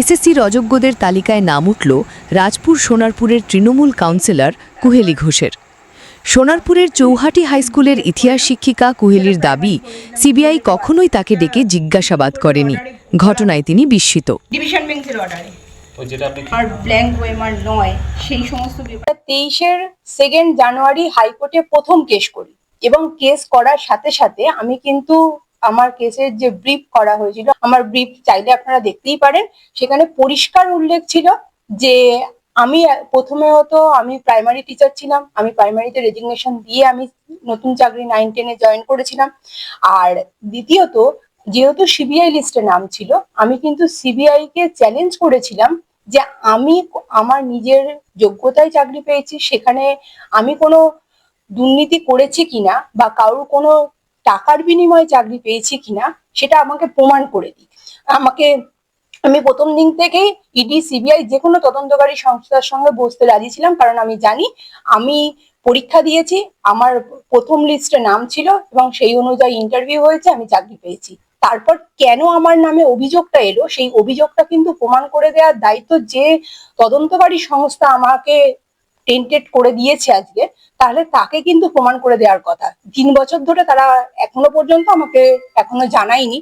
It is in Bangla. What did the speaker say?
এসএসসির অযোগ্যদের তালিকায় নাম উঠল রাজপুর সোনারপুরের তৃণমূল কাউন্সিলর কুহেলি ঘোষের। সোনারপুরের চৌহাটি হাইস্কুলের ইতিহাস শিক্ষিকা কুহেলির দাবি সিবিআই কখনোই তাকে ডেকে জিজ্ঞাসাবাদ করেনি। ঘটনায় তিনি বিস্মিত। ডিভিশন বেঞ্চের অর্ডারে ওই যেটা আপনি আর ব্ল্যাঙ্ক ওয়েমার নয় সেই সমস্ত ব্যাপার। তেইশের সেকেন্ড জানুয়ারি হাইকোর্টে প্রথম কেস করি। এবং কেস করার সাথে সাথে আমি কিন্তু আমার কেসের যে ব্রিফ করা হয়েছিল, আমার ব্রিফ চাইলে আপনারা দেখতেই পারেন। সেখানে পরিষ্কার উল্লেখ ছিল যে আমি প্রথমে হতো আমি প্রাইমারি টিচার ছিলাম, আমি প্রাইমারিতে রেজিগনেশন দিয়ে আমি নতুন চাকরি নাইন টেনে জয়েন করেছিলাম। আর দ্বিতীয়ত, যেহেতু সিবিআই লিস্টে নাম ছিল, আমি কিন্তু সিবিআই কে চ্যালেঞ্জ করেছিলাম যে আমি আমার নিজের যোগ্যতায় চাকরি পেয়েছি, সেখানে আমি কোনো দুর্নীতি করেছি কিনা বা কারোর কোনো টাকার বিনিময়ে চাকরি পেয়েছি কিনা সেটা আমাকে প্রমাণ করে দিক। আমাকে, আমি প্রথম দিন থেকেই ইডি সিবিআই যে কোনো তদন্তকারী সংস্থার সঙ্গে বসতে রাজি ছিলাম, কারণ আমি জানি আমি পরীক্ষা দিয়েছি, আমার প্রথম লিস্টে নাম ছিল এবং সেই অনুযায়ী ইন্টারভিউ হয়েছে, আমি চাকরি পেয়েছি। তারপর কেন আমার নামে অভিযোগটা এলো, সেই অভিযোগটা কিন্তু প্রমাণ করে দেওয়ার দায়িত্ব যে তদন্তকারী সংস্থা আমাকে টেন্টেড করে দিয়েছে আজকে, তাহলে তাকে কিন্তু প্রমাণ করে দেওয়ার কথা। তিন বছর ধরে তারা এখনও পর্যন্ত আমাকে এখনও জানায়নি।